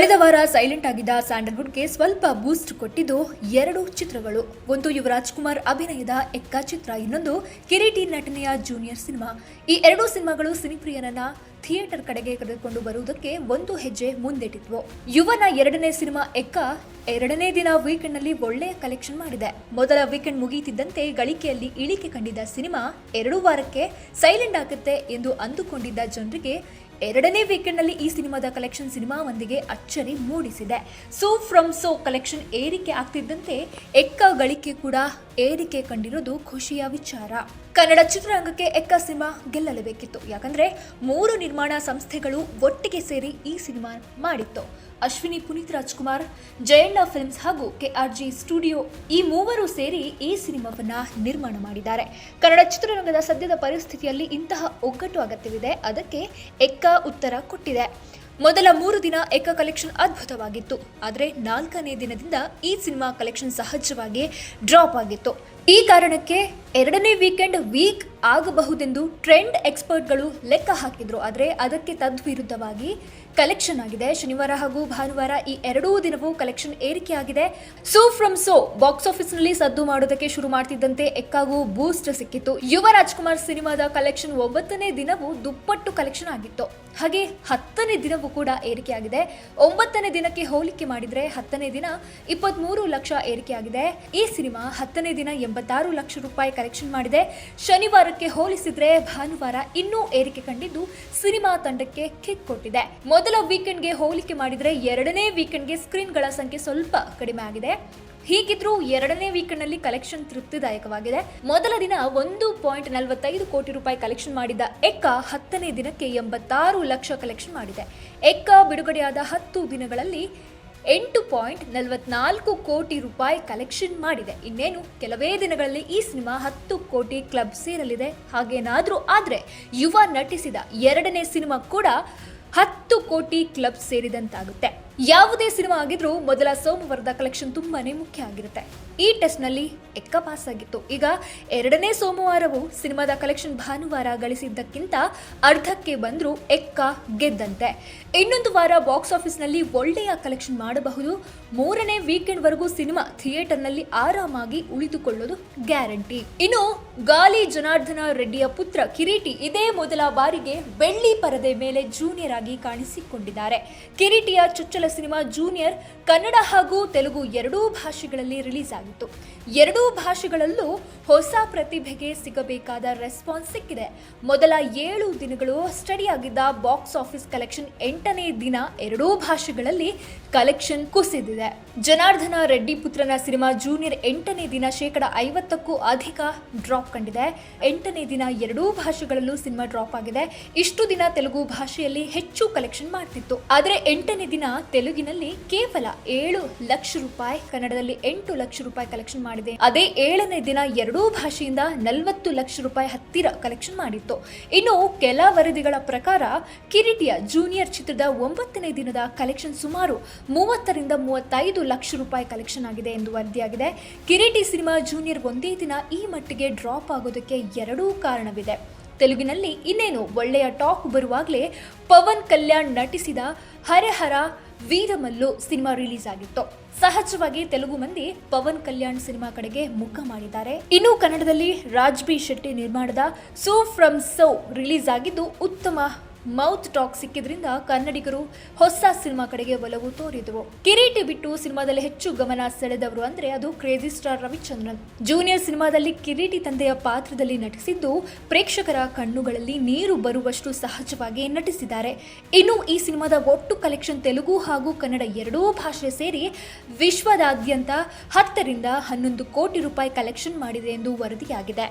ಕಳೆದ ವಾರ ಸೈಲೆಂಟ್ ಆಗಿದ್ದ ಸ್ಯಾಂಡಲ್ವುಡ್ಗೆ ಸ್ವಲ್ಪ ಬೂಸ್ಟ್ ಕೊಟ್ಟಿದ್ದು ಎರಡು ಚಿತ್ರಗಳು. ಒಂದು ಯುವರಾಜ್ ಕುಮಾರ್ ಅಭಿನಯದ ಎಕ್ಕ ಚಿತ್ರ ಇನ್ನೊಂದು ಕಿರೀಟಿ ನಟನೆಯ ಜೂನಿಯರ್ ಸಿನಿಮಾ. ಈ ಎರಡೂ ಸಿನಿಮಾಗಳು ಸಿನಿಪ್ರಿಯನನ್ನ ಥಿಯೇಟರ್ ಕಡೆಗೆ ಕರೆದುಕೊಂಡು ಬರುವುದಕ್ಕೆ ಒಂದು ಹೆಜ್ಜೆ ಮುಂದಿಟ್ಟಿದ್ವು. ಯುವನ ಎರಡನೇ ಸಿನಿಮಾ ಎಕ್ಕ ಎರಡನೇ ದಿನ ವೀಕೆಂಡ್ನಲ್ಲಿ ಒಳ್ಳೆಯ ಕಲೆಕ್ಷನ್ ಮಾಡಿದೆ. ಮೊದಲ ವೀಕೆಂಡ್ ಮುಗಿಯುತ್ತಿದ್ದಂತೆ ಗಳಿಕೆಯಲ್ಲಿ ಇಳಿಕೆ ಕಂಡಿದ್ದ ಸಿನಿಮಾ ಎರಡು ವಾರಕ್ಕೆ ಸೈಲೆಂಟ್ ಆಗುತ್ತೆ ಎಂದು ಅಂದುಕೊಂಡಿದ್ದ ಜನರಿಗೆ ಎರಡನೇ ವೀಕೆಂಡ್ನಲ್ಲಿ ಈ ಸಿನಿಮಾದ ಕಲೆಕ್ಷನ್ ಸಿನಿಮಾವೊಂದಿಗೆ ಅಚ್ಚರಿ ಮೂಡಿಸಿದೆ. ಸೋ ಫ್ರಮ್ ಸೋ ಕಲೆಕ್ಷನ್ ಏರಿಕೆ ಆಗ್ತಿದ್ದಂತೆ, ಎಕ್ಕ ಗಳಿಕೆ ಕೂಡ ಏರಿಕೆ ಕಂಡಿರೋದು ಖುಷಿಯ ವಿಚಾರ. ಕನ್ನಡ ಚಿತ್ರರಂಗಕ್ಕೆ ಎಕ್ಕ ಸಿನಿಮಾ ಗೆಲ್ಲಲೇಬೇಕಿತ್ತು. ಯಾಕಂದ್ರೆ ಮೂರು ನಿರ್ಮಾಣ ಸಂಸ್ಥೆಗಳು ಒಟ್ಟಿಗೆ ಸೇರಿ ಈ ಸಿನಿಮಾ ಮಾಡಿತ್ತು. ಅಶ್ವಿನಿ ಪುನೀತ್ ರಾಜ್ಕುಮಾರ್, ಜಯಣ್ಣ ಫಿಲ್ಮ್ಸ್ ಹಾಗೂ ಕೆಆರ್ಜಿ ಸ್ಟುಡಿಯೋ ಈ ಮೂವರು ಸೇರಿ ಈ ಸಿನಿಮಾವನ್ನ ನಿರ್ಮಾಣ ಮಾಡಿದ್ದಾರೆ. ಕನ್ನಡ ಚಿತ್ರರಂಗದ ಸದ್ಯದ ಪರಿಸ್ಥಿತಿಯಲ್ಲಿ ಇಂತಹ ಒಗ್ಗಟ್ಟು ಅಗತ್ಯವಿದೆ. ಅದಕ್ಕೆ ಎಕ್ಕ ಉತ್ತರ ಕೊಟ್ಟಿದೆ. ಮೊದಲ ಮೂರು ದಿನ ಎಕ್ಕ ಕಲೆಕ್ಷನ್ ಅದ್ಭುತವಾಗಿತ್ತು. ಆದರೆ ನಾಲ್ಕನೇ ದಿನದಿಂದ ಈ ಸಿನಿಮಾ ಕಲೆಕ್ಷನ್ ಸಹಜವಾಗಿ ಡ್ರಾಪ್ ಆಗಿತ್ತು. ಈ ಕಾರಣಕ್ಕೆ ಎರಡನೇ ವೀಕೆಂಡ್ ವೀಕ್ ಆಗಬಹುದೆಂದು ಟ್ರೆಂಡ್ ಎಕ್ಸ್ಪರ್ಟ್ಗಳು ಲೆಕ್ಕ ಹಾಕಿದ್ರು. ಆದರೆ ಅದಕ್ಕೆ ತದ್ವಿರುದ್ಧವಾಗಿ ಕಲೆಕ್ಷನ್ ಆಗಿದೆ. ಶನಿವಾರ ಹಾಗೂ ಭಾನುವಾರ ಈ ಎರಡೂ ದಿನವೂ ಕಲೆಕ್ಷನ್ ಏರಿಕೆಯಾಗಿದೆ. ಸೋ ಫ್ರಮ್ ಸೋ ಬಾಕ್ಸ್ ಆಫೀಸ್ನಲ್ಲಿ ಸದ್ದು ಮಾಡೋದಕ್ಕೆ ಶುರು ಮಾಡ್ತಿದ್ದಂತೆ ಎಕ್ಕಾಗೂ ಬೂಸ್ಟ್ ಸಿಕ್ಕಿತ್ತು. ಯುವ ರಾಜ್ಕುಮಾರ್ ಸಿನಿಮಾದ ಕಲೆಕ್ಷನ್ ಒಂಬತ್ತನೇ ದಿನವೂ ದುಪ್ಪಟ್ಟು ಕಲೆಕ್ಷನ್ ಆಗಿತ್ತು. ಹಾಗೆ ಹತ್ತನೇ ದಿನವೂ ಕೂಡ ಏರಿಕೆಯಾಗಿದೆ. ಒಂಬತ್ತನೇ ದಿನಕ್ಕೆ ಹೋಲಿಕೆ ಮಾಡಿದ್ರೆ ಹತ್ತನೇ ದಿನ ಇಪ್ಪತ್ತ್ಮೂರು ಲಕ್ಷ ಏರಿಕೆಯಾಗಿದೆ. ಈ ಸಿನಿಮಾ ಹತ್ತನೇ ದಿನ ಎಂಬತ್ತಾರು ಲಕ್ಷ ರೂಪಾಯಿ ಕಲೆಕ್ಷನ್ ಮಾಡಿದೆ. ಶನಿವಾರಕ್ಕೆ ಹೋಲಿಸಿದ್ರೆ ಭಾನುವಾರ ಇನ್ನೂ ಏರಿಕೆ ಕಂಡಿದ್ದು ಸಿನಿಮಾ ತಂಡಕ್ಕೆ ಕಿಕ್ ಕೊಟ್ಟಿದೆ. ಮೊದಲ ವೀಕೆಂಡ್ಗೆ ಹೋಲಿಕೆ ಮಾಡಿದರೆ ಎರಡನೇ ವೀಕೆಂಡ್ಗೆ ಸ್ಕ್ರೀನ್ಗಳ ಸಂಖ್ಯೆ ಸ್ವಲ್ಪ ಕಡಿಮೆ ಆಗಿದೆ. ಹೀಗಿದ್ರೂ ಎರಡನೇ ವೀಕೆಂಡ್ನಲ್ಲಿ ಕಲೆಕ್ಷನ್ ತೃಪ್ತಿದಾಯಕವಾಗಿದೆ. ಮೊದಲ ದಿನ ಒಂದು ಪಾಯಿಂಟ್ ನಲವತ್ತೈದು ಕೋಟಿ ರೂಪಾಯಿ ಕಲೆಕ್ಷನ್ ಮಾಡಿದ್ದ ಎಕ್ಕ ಹತ್ತನೇ ದಿನಕ್ಕೆ ಎಂಬತ್ತಾರು ಲಕ್ಷ ಕಲೆಕ್ಷನ್ ಮಾಡಿದೆ. ಎಕ್ಕ ಬಿಡುಗಡೆಯಾದ ಹತ್ತು ದಿನಗಳಲ್ಲಿ ಎಂಟು ಪಾಯಿಂಟ್ ನಲವತ್ನಾಲ್ಕು ಕೋಟಿ ರೂಪಾಯಿ ಕಲೆಕ್ಷನ್ ಮಾಡಿದೆ. ಇನ್ನೇನು, ಕೆಲವೇ ದಿನಗಳಲ್ಲಿ ಈ ಸಿನಿಮಾ ಹತ್ತು ಕೋಟಿ ಕ್ಲಬ್ ಸೇರಲಿದೆ. ಹಾಗೇನಾದರೂ ಆದರೆ ಯುವ ನಟಿಸಿದ ಎರಡನೇ ಸಿನಿಮಾ ಕೂಡ ಹತ್ತು ಕೋಟಿ ಕ್ಲಬ್ ಸೇರಿದಂತಾಗುತ್ತೆ. ಯಾವುದೇ ಸಿನಿಮಾ ಆಗಿದ್ರೂ ಮೊದಲ ಸೋಮವಾರದ ಕಲೆಕ್ಷನ್ ತುಂಬಾನೇ ಮುಖ್ಯ ಆಗಿರುತ್ತೆ. ಈ ಟೆಸ್ಟ್ನಲ್ಲಿ ಎಕ್ಕ ಪಾಸ್ ಆಗಿತ್ತು. ಈಗ ಎರಡನೇ ಸೋಮವಾರವೂ ಸಿನಿಮಾದ ಕಲೆಕ್ಷನ್ ಭಾನುವಾರ ಗಳಿಸಿದ್ದಕ್ಕಿಂತ ಅರ್ಧಕ್ಕೆ ಬಂದರೂ ಎಕ್ಕ ಗೆದ್ದಂತೆ. ಇನ್ನೊಂದು ವಾರ ಬಾಕ್ಸ್ ಆಫೀಸ್ನಲ್ಲಿ ಒಳ್ಳೆಯ ಕಲೆಕ್ಷನ್ ಮಾಡಬಹುದು. ಮೂರನೇ ವೀಕೆಂಡ್ ವರೆಗೂ ಸಿನಿಮಾ ಥಿಯೇಟರ್ನಲ್ಲಿ ಆರಾಮಾಗಿ ಉಳಿದುಕೊಳ್ಳೋದು ಗ್ಯಾರಂಟಿ ಇನ್ನು ಗಾಲಿ ಜನಾರ್ದನ ರೆಡ್ಡಿಯ ಪುತ್ರ ಕಿರೀಟಿ ಇದೇ ಮೊದಲ ಬಾರಿಗೆ ಬೆಳ್ಳಿ ಪರದೆ ಮೇಲೆ ಜೂನಿಯರ್ ಆಗಿ ಕಾಣಿಸಿಕೊಂಡಿದ್ದಾರೆ. ಕಿರೀಟಿಯ ಚೊಚ್ಚಲ ಸಿನಿಮಾ ಜೂನಿಯರ್ ಕನ್ನಡ ಹಾಗೂ ತೆಲುಗು ಎರಡೂ ಭಾಷೆಗಳಲ್ಲಿ ರಿಲೀಸ್ ಆಗಿತ್ತು. ಎರಡೂ ಭಾಷೆಗಳಲ್ಲೂ ಹೊಸ ಪ್ರತಿಭೆಗೆ ಸಿಗಬೇಕಾದ ರೆಸ್ಪಾನ್ಸ್ ಸಿಕ್ಕಿದೆ. ಮೊದಲ ಏಳು ದಿನಗಳು ಸ್ಟಡಿಯಾಗಿದ್ದ ಬಾಕ್ಸ್ ಆಫೀಸ್ ಕಲೆಕ್ಷನ್ ಎಂಟನೇ ದಿನ ಎರಡೂ ಭಾಷೆಗಳಲ್ಲಿ ಕಲೆಕ್ಷನ್ ಕುಸಿದಿದೆ. ಜನಾರ್ದನ ರೆಡ್ಡಿ ಪುತ್ರನ ಸಿನಿಮಾ ಜೂನಿಯರ್ ಎಂಟನೇ ದಿನ ಶೇಕಡ ಐವತ್ತಕ್ಕೂ ಅಧಿಕ ಡ್ರಾಪ್ ಕಂಡಿದೆ. ಎಂಟನೇ ದಿನ ಎರಡೂ ಭಾಷೆಗಳಲ್ಲೂ ಸಿನಿಮಾ ಡ್ರಾಪ್ ಆಗಿದೆ. ಇಷ್ಟು ದಿನ ತೆಲುಗು ಭಾಷೆಯಲ್ಲಿ ಹೆಚ್ಚು ಕಲೆಕ್ಷನ್ ಮಾಡ್ತಿತ್ತು. ಆದರೆ ಎಂಟನೇ ದಿನ ತೆಲುಗಿನಲ್ಲಿ ಕೇವಲ ಏಳು ಲಕ್ಷ ರೂಪಾಯಿ, ಕನ್ನಡದಲ್ಲಿ ಎಂಟು ಲಕ್ಷ ರೂಪಾಯಿ ಕಲೆಕ್ಷನ್ ಮಾಡಿದೆ. ಅದೇ ಏಳನೇ ದಿನ ಎರಡೂ ಭಾಷೆಯಿಂದ ನಲವತ್ತು ಲಕ್ಷ ರೂಪಾಯಿ ಹತ್ತಿರ ಕಲೆಕ್ಷನ್ ಮಾಡಿತ್ತು. ಇನ್ನು ಕೆಲ ವರದಿಗಳ ಪ್ರಕಾರ, ಕಿರಿಟಿಯ ಜೂನಿಯರ್ ಚಿತ್ರದ ಒಂಬತ್ತನೇ ದಿನದ ಕಲೆಕ್ಷನ್ ಸುಮಾರು ಮೂವತ್ತರಿಂದ ಮೂವತ್ತೈದು ಲಕ್ಷ ರೂಪಾಯಿ ಕಲೆಕ್ಷನ್ ಆಗಿದೆ ಎಂದು ವರದಿಯಾಗಿದೆ. ಕಿರೀಟಿ ಸಿನಿಮಾ ಜೂನಿಯರ್ ಒಂದೇ ದಿನ ಈ ಮಟ್ಟಿಗೆ ಡ್ರಾಪ್ ಆಗೋದಕ್ಕೆ ಎರಡೂ ಕಾರಣವಿದೆ. ತೆಲುಗಿನಲ್ಲಿ ಇನ್ನೇನು ಒಳ್ಳೆಯ ಟಾಕ್ ಬರುವಾಗಲೇ ಪವನ್ ಕಲ್ಯಾಣ್ ನಟಿಸಿದ ಹರೆಹರ ವೀರಮಲ್ಲು ಸಿನಿಮಾ ರಿಲೀಸ್ ಆಗಿತ್ತು. ಸಹಜವಾಗಿ ತೆಲುಗು ಮಂದಿ ಪವನ್ ಕಲ್ಯಾಣ್ ಸಿನಿಮಾ ಕಡೆಗೆ ಮುಖ ಮಾಡಿದ್ದಾರೆ. ಇನ್ನು ಕನ್ನಡದಲ್ಲಿ ರಾಜ್ ಬಿ ಶೆಟ್ಟಿ ನಿರ್ಮಾಣದ ಸೋ ಫ್ರಮ್ ಸೋ ರಿಲೀಸ್ ಆಗಿದ್ದು ಉತ್ತಮ ಮೌತ್ ಟಾಕ್ ಸಿಕ್ಕಿದ್ರಿಂದ ಕನ್ನಡಿಗರು ಹೊಸ ಸಿನಿಮಾ ಕಡೆಗೆ ಒಲವು ತೋರಿದವು. ಕಿರೀಟಿ ಬಿಟ್ಟು ಸಿನಿಮಾದಲ್ಲಿ ಹೆಚ್ಚು ಗಮನ ಸೆಳೆದವರು ಅಂದ್ರೆ ಅದು ಕ್ರೇಜಿ ಸ್ಟಾರ್ ರವಿಚಂದ್ರನ್. ಜೂನಿಯರ್ ಸಿನಿಮಾದಲ್ಲಿ ಕಿರೀಟಿ ತಂದೆಯ ಪಾತ್ರದಲ್ಲಿ ನಟಿಸಿದ್ದು ಪ್ರೇಕ್ಷಕರ ಕಣ್ಣುಗಳಲ್ಲಿ ನೀರು ಬರುವಷ್ಟು ಸಹಜವಾಗಿ ನಟಿಸಿದ್ದಾರೆ. ಇನ್ನು ಈ ಸಿನಿಮಾದ ಒಟ್ಟು ಕಲೆಕ್ಷನ್ ತೆಲುಗು ಹಾಗೂ ಕನ್ನಡ ಎರಡೂ ಭಾಷೆ ಸೇರಿ ವಿಶ್ವದಾದ್ಯಂತ ಹತ್ತರಿಂದ ಹನ್ನೊಂದು ಕೋಟಿ ರೂಪಾಯಿ ಕಲೆಕ್ಷನ್ ಮಾಡಿದೆ ಎಂದು ವರದಿಯಾಗಿದೆ.